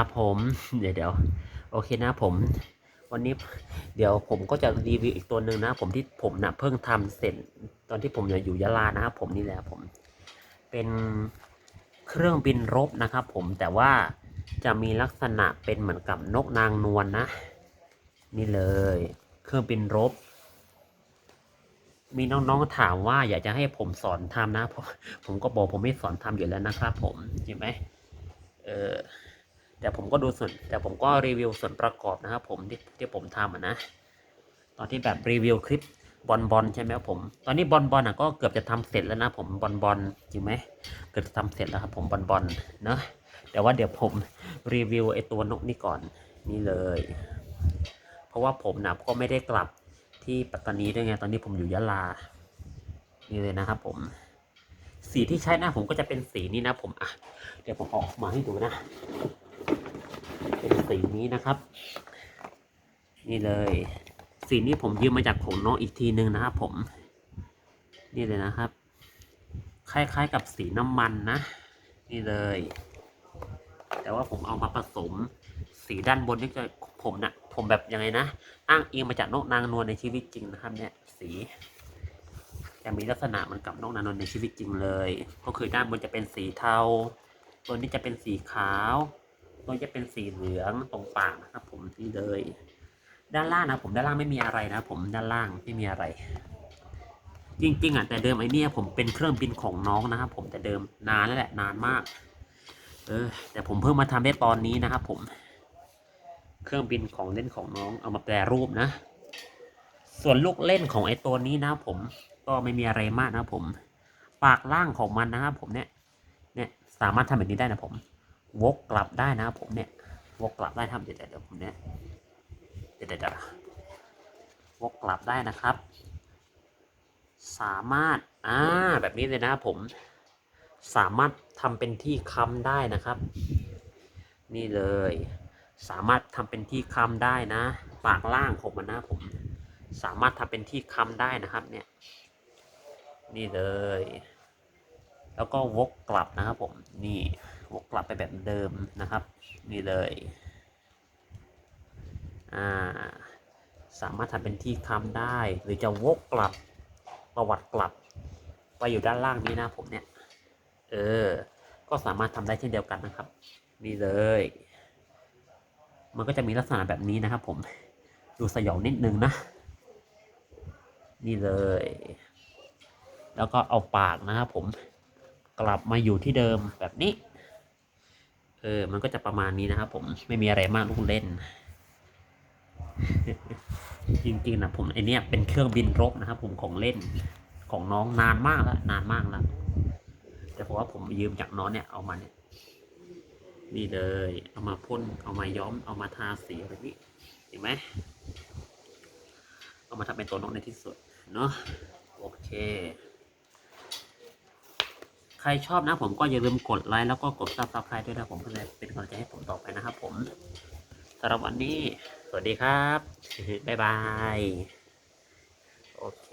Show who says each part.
Speaker 1: ครับผมเดี๋ยวเดี๋ยวโอเคนะผม วันนี้เดี๋ยวผมก็จะรีวิวอีกตัวหนึ่งนะผมที่ผมนะเพิ่งทำเสร็จ ตอนที่ผมอยู่ยะลานะครับผมนี่แหละผม เป็นเครื่องบินรบนะครับผมแต่ว่าจะมีลักษณะเป็นเหมือนกับนกนางนวลนะนี่เลย เครื่องบินรบ มีน้องๆถามว่า อยากจะให้ผมสอนทำนะผมผมก็บอกผมไม่สอนทำอยู่แล้วนะครับ ผมเห็นไหมเออ แต่ผมก็ดูส่วนแต่ผมก็รีวิวส่วนประกอบนะครับผมที่ที่ผมทำนะ ตอนที่แบบรีวิวคลิปบอลบอลใช่ไหมครับผม ตอนนี้บอลบอลอะก็เกือบจะทำเสร็จแล้วนะผมบอลบอลจริงไหมเกือบจะทำเสร็จแล้วครับผมบอลบอลเนอะแต่ว่าเดี๋ยวผมรีวิวไอตัวนกนี่ก่อนนี่เลย เพราะว่าผมนะก็ไม่ได้กลับที่ปัตตานีด้วยไงตอนนี้ผมอยู่ยะลา นี่เลยนะครับผม สีที่ใช้นะผมก็จะเป็นสีนี้นะผมอะเดี๋ยวผมออกมาให้ดูนะ เป็นสีนี้นะครับ นี่เลย สีนี้ผมยืมมาจากของน้องอีกทีนึงนะครับผม นี่เลยนะครับ คล้ายๆกับสีน้ำมันนะ นี่เลย แต่ว่าผมเอามาผสม สีด้านบนนี่จะผมนะผมแบบยังไงนะ อ้างอิงมาจากนกนางนวลในชีวิตจริงนะครับ เนี่ยสีจะมีลักษณะเหมือนกับนกนางนวลในชีวิตจริงเลย ก็คือด้านบนจะเป็นสีเทา ตัวนี้จะเป็นสีขาว ตัวจะเป็นสีเหลืองตรงปากนะครับ ผมนี่เลย ด้านล่างนะผมด้านล่างไม่มีอะไรนะผมด้านล่างไม่มีอะไร จริง ๆอะแต่เดิมไอ้เนี่ยผมเป็นเครื่องบินของน้องนะครับ ผมแต่เดิมนานแล้วแหละนานมาก เออ แต่ผมเพิ่งมาทำได้ตอนนี้นะครับผม เครื่องบินของเล่นของน้องเอามาแปรรูปนะ ส่วนลูกเล่นของไอ้ตัวนี้นะผมก็ไม่มีอะไรมากนะผม ปากล่างของมันนะครับผมเนี่ยเนี่ยสามารถทำแบบนี้ได้นะผม วกกลับได้นะครับผมเนี่ยวกกลับได้ทำเดี๋ยวเดี๋ยวผมเนี่ยเดี๋ยวเดี๋ยววกกลับได้นะครับ สามารถอ่าแบบนี้เลยนะผม สามารถทำเป็นที่ค้ำได้นะครับ นี่เลย สามารถทำเป็นที่ค้ำได้นะปากล่างของมันนะผม สามารถทำเป็นที่ค้ำได้นะครับ เนี่ย นี่เลย แล้วก็วกกลับนะครับผมนี่ วกกลับไปแบบเดิมนะครับ นี่เลยอ่าสามารถทำเป็นที่ค้ำได้ หรือจะวกกลับประวัติกลับไปอยู่ด้านล่างนี้นะผมเนี่ย เออ ก็สามารถทำได้เช่นเดียวกันนะครับ นี่เลย มันก็จะมีลักษณะแบบนี้นะครับ ผม ดูสยองนิดนึงนะ นี่เลย แล้วก็เอาปากนะครับผม กลับมาอยู่ที่เดิมแบบนี้ เออ มันก็จะประมาณนี้นะครับผมไม่มีอะไรมากลูกเล่น จริงๆนะผมไอเนี้ยเป็นเครื่องบินรบนะครับผมของเล่นของน้องนานมากแล้วนานมากแล้วแต่เพราะว่าผมยืมจากน้องเนี่ยเอามาเนี่ยนี่เลย เอามาพ่นเอามาย้อมเอามาทาสีอะไรนี้เห็นไหมเอามาทำเป็นตัวน้องในที่สุดเนาะโอเค รชอบนะผมก็อย่าลืมกดไลค์แล้วก็กดซับสไครต์ด้วยนะผมเพื่อเป็นกำลังใจให้ผมต่อไปนะครับผมสำหรับวันนี้ สวัสดีครับ บ๊ายบาย โอเค